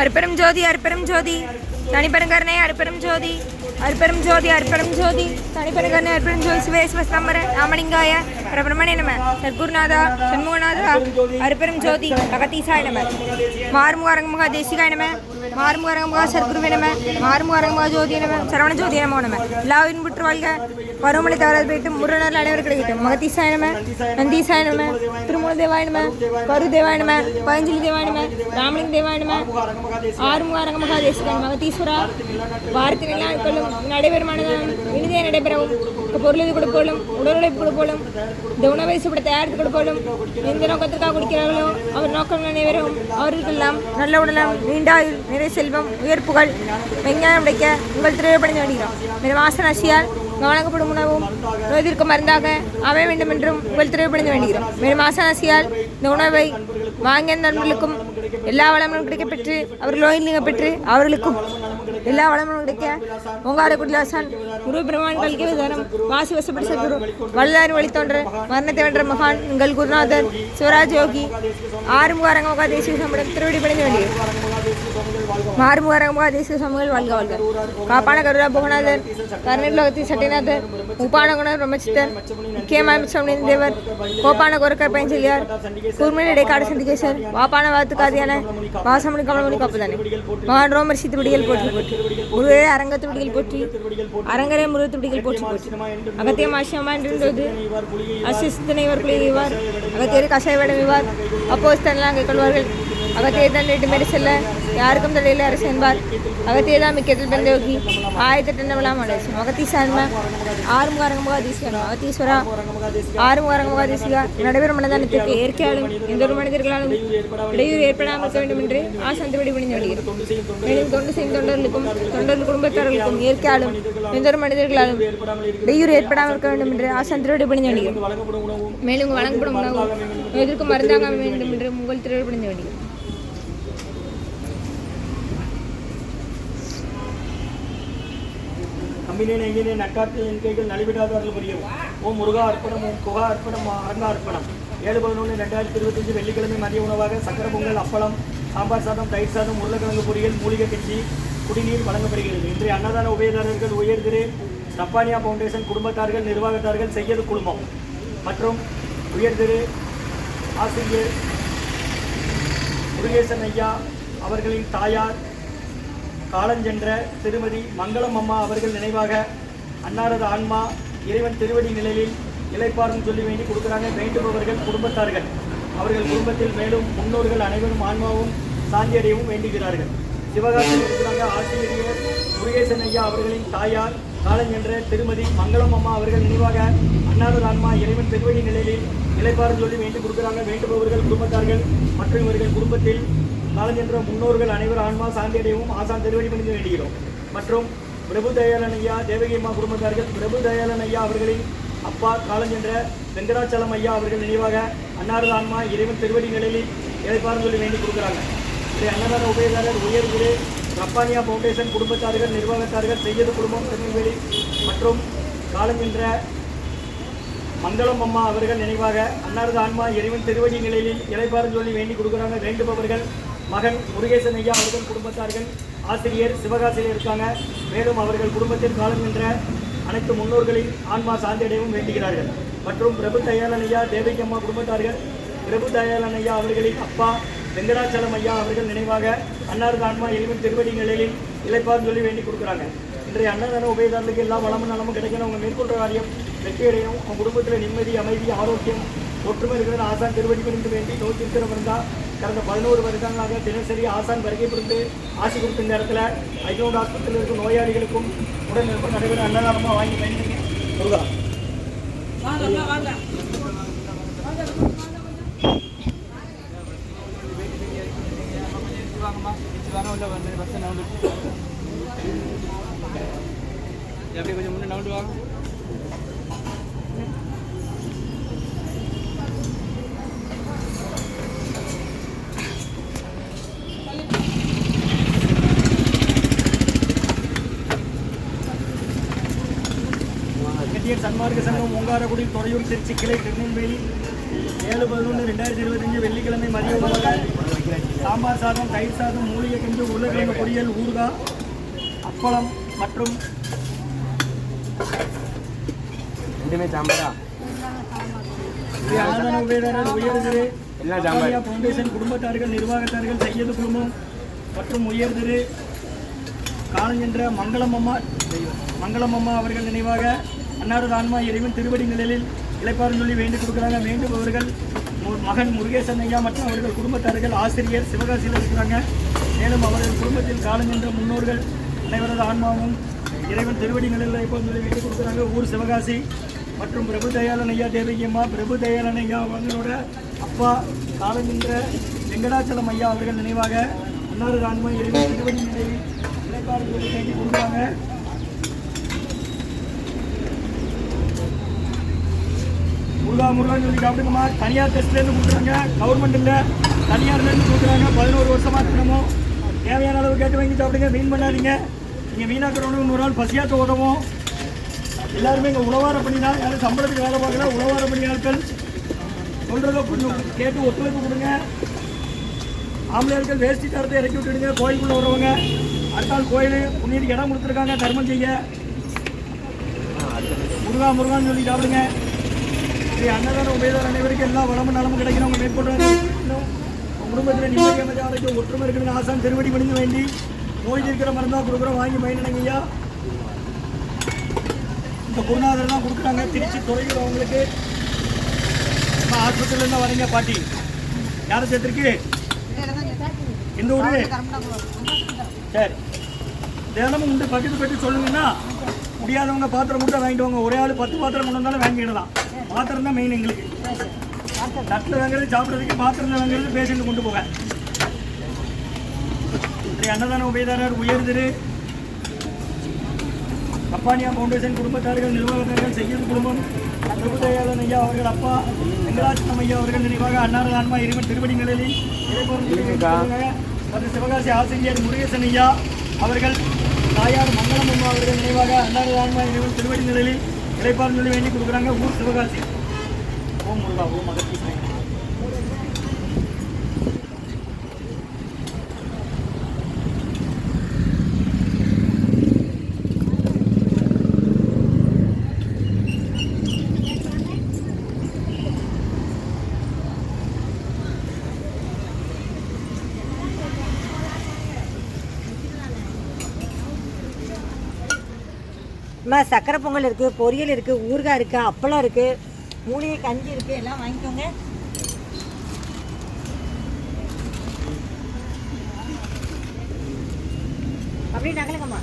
அற்பெரும் ஜோதி அற்பெரும் ஜோதி தனிப்பெருங்கருணை அற்பெரும் ஜோதி அற்பெரும் ஜோதி அற்பெரும் ஜோதி தனிப்பெருங்கருணை அற்பெரும் ஜோதி சிவேஸ்வஸ்தம்பர ராமலிங்காய பிரபரமணே நம. சத்குருநாதா சண்முகநாதா அற்பெரும் ஜோதி அகத்தீசாய நம. மாறுமுகரங்கமுக தேசிகாய நம. மாறுமுகரங்கமாக சத்குருவே நம மாறுமுகரங்கமாக ஜோதி நம சரவண ஜோதி நமோ நம எல்லாவின் புற்று வாழ்க பருவமழை தவறாது போயிட்டு முருகனர் அனைவரும் கிடைக்கட்டும் மகத்தீசாய நம நந்தீசாய நம திருமூல தேவாய நம கரு தேவாய நம பதஞ்சலி தேவாய நம ராமலிங்க தேவாய நம ஆறுமுகாரங்க மகாதேசிகன் மகதீஸ்வரா வாரத்தின் எல்லா நாட்களும் நடைபெறுமானதும் இனிதே நடைபெறவும் பொருளுக்கு கொடுப்போலும் உடல் உழைப்பு கொடுப்போலும் இந்த உணவை சுப்பட தயாரித்து கொடுப்போலும் எந்த நோக்கத்திற்காக குடிக்கிறார்களோ அவர் நோக்கம் நினைவரும் அவர்களுக்கெல்லாம் நல்ல உடலம் நீண்டாயுள் நிறை செல்வம் உயர்ப்புகள் வெங்காயம் உடைக்க உங்கள் திருவிழப்படைந்து வருகிறோம் மேலும் வாசனாசியால் வழங்கப்படும் உணவும் நோய்திற்கு மருந்தாக அமைய வேண்டும் என்றும் உங்கள் திருவிழப்படைந்து வேண்டுகிறோம். மேலும் ஆசனாசியால் இந்த உணவை வாங்கிய நண்பர்களுக்கும் எல்லா வளமும் கிடைக்கப்பெற்று அவர்கள் நோயில் நீங்க பெற்று அவர்களுக்கும் எல்லா வளமும் கிடைக்க ஓங்கார குடிலாசான் குரு பிரமான் கல்கி விதானம் வாசி வசப்படி குரு வல்லதாரி வழித்தோன்ற மரணத்தை வென்ற மகான் உங்கள் குருநாதர் சிவராஜ் யோகி ஆறுமுகாரங்க முகா தேசிய சம்பளம் திருவடி பணிந்து வேண்டியது மாறுமுகாரங்க முகா தேசிய சமூகங்கள் வாழ்க வாழ்க காப்பான கருடா புகநாதர் கருணலோகத்தி சட்டிநாதர் உப்பான குணர் பிரம்மச்சித்தர் முக்கியமான தேவர் கோப்பான கோரக்கர் பைஞ்சலியார் கூர்மன் இடைக்காடு சந்திகேசர் வாப்பான வாத்துக்காதியான வாசமணி கமலமணி காப்புதானே மகான் ரோமர் சித்துடிகள் போற்றி போற்றி முருகரே அரங்கத்துடிகள் போற்றி அரங்கரே முருகத்துடிகள் போற்றி போற்றி அகத்தியம் ஆசியமா என்றது அசிஸ்தனை இவர் குளிர் அகத்தியர் கஷாயவடம் இவார் அப்போ தன்னெல்லாம் கொள்வார்கள் அகத்தியை தான் எட்டு மேலே செல்ல யாருக்கும் தடையில் அரசு என்பார். அகத்தியை தான் மிக்கத்தில் பிறந்தோகி ஆயிரத்தி எட்டு விழா மலேசம் அகத்தி சார்ம ஆறுமுகாரங்க முகாதீஸ்வரம் அகத்தீஸ்வரா ஆறுமுகாரங்க முகாதீசிகா நடைபெறும் மனதானத்திற்கு இயற்கையாலும் எந்த ஒரு மனிதர்களாலும் இடையூறு ஏற்படாமல் இருக்க வேண்டும் என்று ஆசாந்தபடி பணிந்து வருகிறது மேலும் தொண்டு செய்யும் தொண்டர்களுக்கும் தொண்டர்கள் குடும்பத்தார்களுக்கும் இயற்கையாலும் எந்த ஒரு மனிதர்களாலும் இடையூறு ஏற்படாமல் இருக்க வேண்டும் என்று ஆசாந்தபடி பணிந்து வருகிறது மேலும் வழங்கப்படும் உணவு எதற்கு மருந்தாக அமைய வேண்டும் என்று உங்கள் திருவிழா பணிந்து வருகிறது கம்பினேன் எங்கினே நட்டாற்றில் என் கைகள் நலிவிடாதவர்கள் புரியும். ஓம் முருகா அர்ப்பணம் ஓம் குகா அர்ப்பணம் அரங்கா அர்ப்பணம். ஏழு பதினொன்று ரெண்டாயிரத்தி இருபத்தஞ்சு வெள்ளிக்கிழமை மதிய உணவாக சக்கர பொங்கல் அப்பளம் சாம்பார் சாதம் தயிர் சாதம் உருளைக்கிழங்கு பொரியல் மூலிகை கட்சி குடிநீர் வழங்கப்படுகிறது. இன்றைய அன்னதான உபயதாரர்கள் உயர்திரு ரப்பானியா ஃபவுண்டேஷன் குடும்பத்தார்கள் நிர்வாகத்தார்கள் செய்யது குழுமம். மற்றும் உயர்திரு ஆசிரியர் முருகேசன் ஐயா அவர்களின் தாயார் காலஞ்சென்ற திருமதி மங்களம் அம்மா அவர்கள் நினைவாக அன்னாரது ஆன்மா இறைவன் திருவடி நிலையில் இலைப்பாரும் சொல்லி வேண்டி கொடுக்குறாங்க. வேண்டுபவர்கள் குடும்பத்தார்கள். அவர்கள் குடும்பத்தில் மேலும் முன்னோர்கள் அனைவரும் ஆன்மாவும் சாந்தியடையவும் வேண்டுகிறார்கள். சிவகாசியில் இருக்கிறாங்க ஆசிரியர் முருகேசன் ஐயா அவர்களின் தாயார் காலஞ்சென்ற திருமதி மங்களம் அம்மா அவர்கள் நினைவாக அன்னாரது ஆன்மா இறைவன் திருவடி நிலையில் இலைப்பாரும் சொல்லி வேண்டி கொடுக்குறாங்க. வேண்டுபவர்கள் குடும்பத்தார்கள் மற்றும் இவர்கள் குடும்பத்தில் காலஞ்சென்ற முன்னோர்கள் அனைவரும் ஆன்மா சாந்தியடையவும் ஆசான் திருவடி பணிந்து வேண்டுகிறோம். மற்றும் பிரபு தயாளன் ஐயா தேவகி குடும்பத்தார்கள் பிரபு தயாளன் ஐயா அவர்களின் அப்பா காலஞ்சென்ற வெங்கடாச்சலம் ஐயா அவர்கள் நினைவாக அன்னாரது ஆன்மா இறைவன் திருவடி நிலையில் இழைப்பாரும் சொல்லி வேண்டி கொடுக்குறாங்க. இதை அன்னதான உபயதாரர் உயர் ரப்பானியா ஃபவுண்டேஷன் குடும்பத்தார்கள் நிர்வாகத்தார்கள் செய்யது குடும்பம் திருநெல்வேலி மற்றும் காலஞ்சென்ற மங்களம் அம்மா அவர்கள் நினைவாக அன்னாரது ஆன்மா இறைவன் திருவடி நிலையில் இலைப்பாரும் சொல்லி வேண்டி கொடுக்குறாங்க. வேண்டுபவர்கள் மகன் முருகேசன் ஐயா அவர்கள் குடும்பத்தார்கள் ஆசிரியர் சிவகாசியில் இருக்காங்க. மேலும் அவர்கள் குடும்பத்தில் காலம் என்ற அனைத்து முன்னோர்களின் ஆன்மா சாந்தியடையவும் வேண்டுகிறார்கள். மற்றும் பிரபு தயாளன் ஐயா தேவிக்கு அம்மா குடும்பத்தார்கள் பிரபு தயாளன் ஐயா அவர்களின் அப்பா வெங்கடாச்சலம் ஐயா அவர்கள் நினைவாக அன்னாரது ஆன்மா இறைவன் திருவடி நிலையில் இலைப்பாரும் சொல்லி வேண்டி கொடுக்குறாங்க. இன்றைய அன்னதான உபயதாரர்களுக்கு எல்லா வளமும் நலமும் கிடைக்கணும். அவங்க மேற்கொள்கிற காரியம் வெற்றியடையும் அவங்க குடும்பத்தில் நிம்மதி அமைதி ஆரோக்கியம் ஒற்றுமை இருக்கிற ஆசான் திருவடி குறித்து வேண்டி நோய் திருக்கிறவங்க இருந்தால் கடந்த பதினோரு வருடங்களாக தினசரி ஆசான் வருகை புரிந்து ஆசி கொடுத்த நேரத்தில் ஐநூறு ஆஸ்பத்திரியில் இருக்கும் நோயாளிகளுக்கும் உடல் நிற்ப நடைபெற அன்னதானமாக வாங்கி பயன்படுத்தி முருகா. அப்படியே கொஞ்சம் முன்னே நவுண்டு வாங்க. சன்மார்க்க சங்கம் ஓங்காரக்குடி துறையூர் திருச்சி கிளை திருநெல்வேலி. ஏழு பதினொன்று ரெண்டாயிரத்தி இருபத்தஞ்சு வெள்ளிக்கிழமை மதிய உணவாக சாம்பார் சாதம் தயிர் சாதம் மூலிகை கஞ்சி உருளைக்கிழங்கு பொரியல் ஊறுகாய் அப்பளம் மற்றும் ரெண்டுமே சாம்பாரா? அன்னதான உபயதாரர் உயர்திரு ஃபவுண்டேஷன் குடும்பத்தார்கள் நிர்வாகத்தார்கள் செய்யது குழுமம் மற்றும் உயர்திரு காலஞ்சென்ற மங்களம் அம்மா மங்களம் அம்மா அவர்கள் நினைவாக அன்னாரது ஆன்மா இறைவன் திருவடி நிலையில் இழைப்பாருன்னு சொல்லி வேண்டிக் கொடுக்குறாங்க. வேண்டுபவர்கள் மகன் முருகேசன் ஐயா மற்றும் அவர்கள் குடும்பத்தார்கள் ஆசிரியர் சிவகாசியில் இருக்கிறாங்க. மேலும் அவர்கள் குடும்பத்தில் காலஞ்சென்ற முன்னோர்கள் அனைவரது ஆன்மாவும் இறைவன் திருவடி நிலையில் இப்போ சொல்லி வேண்டிக் கொடுக்குறாங்க. ஊர் சிவகாசி மற்றும் பிரபு தயாளன் ஐயா தேவகியம்மா பிரபு தயாளன் ஐயா அவங்களோட அப்பா காலஞ்சென்ற வெங்கடாச்சலம் ஐயா அவர்கள் நினைவாக அன்னாரது ஆன்மா இறைவன் திருவடி நிலையில் இளைப்பாறும் சொல்லி வேண்டிக் கொடுக்குறாங்க. முருகன் சொல்லி சாப்பிடுங்கம்மா தனியார் டெஸ்ட்லேருந்து கொடுக்குறாங்க. கவர்மெண்ட் இல்லை தனியார்லேருந்து கொடுக்குறாங்க. பதினோரு வருஷமாக இருக்கணுமோ தேவையான அளவு கேட்டு வாங்கி சாப்பிடுங்க. வீண் பண்ணாதீங்க. நீங்கள் வீணாக்கிறவனுக்கு இன்னொரு நாள் பசியாற்ற உதவும். எல்லாருமே இங்கே உழவார பணி தான் யாரும் சம்பளத்துக்கு வேலை பார்க்கல. உழவார பணியாட்கள் சொல்கிறத கொஞ்சம் கேட்டு ஒத்துழைப்பு கொடுங்க. ஆம்பளையாட்கள் வேஷ்டி தரத்தை இறக்கி விட்டுடுங்க. கோயிலுக்குள்ளே வரவங்க. அடுத்தாள் கோயில் புண்ணியத்துக்கு இடம் கொடுத்துருக்காங்க. தர்மம் செய்ய. முருகா முருகான்னு சொல்லி சாப்பிடுங்க. ஸ்ரீ அன்னதான உபயதார அனைவருக்கும் எல்லா வளமும் நலமும் கிடைக்கணும். அவங்க மேற்கொண்டு குடும்பத்தில் நிம்மதி அமைதி ஒற்றுமை இருக்கிற ஆசான் திருவடி பணிந்து வேண்டி நோய் இருக்கிற மருந்தாக கொடுக்குறோம். வாங்கி பயனுங்க ஐயா இந்த குருநாதர் தான் கொடுக்குறாங்க. திருச்சி துறையில் அவங்களுக்கு. நம்ம வரீங்க பாட்டி. யாரை சேர்த்துருக்கு எந்த ஊர்? சரி. தினமும் உண்டு பகிர்ந்து பற்றி சொல்லுங்கன்னா முடியாதவங்க பாத்திரம் மட்டும் வாங்கிட்டு வாங்க. ஒரே ஆள் பத்து பாத்திரம் கொண்டு வந்தாலும் வாங்கிடலாம். பாத்திரம் தான் மெயின் எங்களுக்கு. தட்டில் வாங்குறது சாப்பிட்றதுக்கு பாத்திரம் வாங்குறது பேஷண்ட் கொண்டு போக. அன்னதான உபயதாரர் உயர்திரு. கப்பானியா ஃபவுண்டேஷன் குடும்பத்தார்கள் நிர்வாகத்தார்கள் செய்யும் குடும்பம். பிரபுதயாளன் ஐயா அவர்கள் அப்பா வெங்கடாச்சலம் ஐயா அவர்கள் நினைவாக அன்னாரது ஆன்மா இறைவன் திருவடி நிலையில் மற்றும் சிவகாசி ஆசிரியர் முருகேசன் ஐயா அவர்கள் தாயார் மங்களம் அம்மா அவர்கள் நினைவாக அன்னாரது ஆன்மா நினைவு திருவடி நிலையில் இளைப்பாறு சொல்லி வேண்டி கொடுக்குறாங்க. ஊர் சிவகாசி. ஓம் முருகா ஓம் மகத்தி அம்மா சக்கரை பொங்கல் இருக்குது பொரியல் இருக்குது ஊறுகாய் இருக்குது அப்பளம் இருக்குது மூலிகை கஞ்சி இருக்குது எல்லாம் வாங்கிக்கோங்க. அப்படியே நகலுங்கம்மா.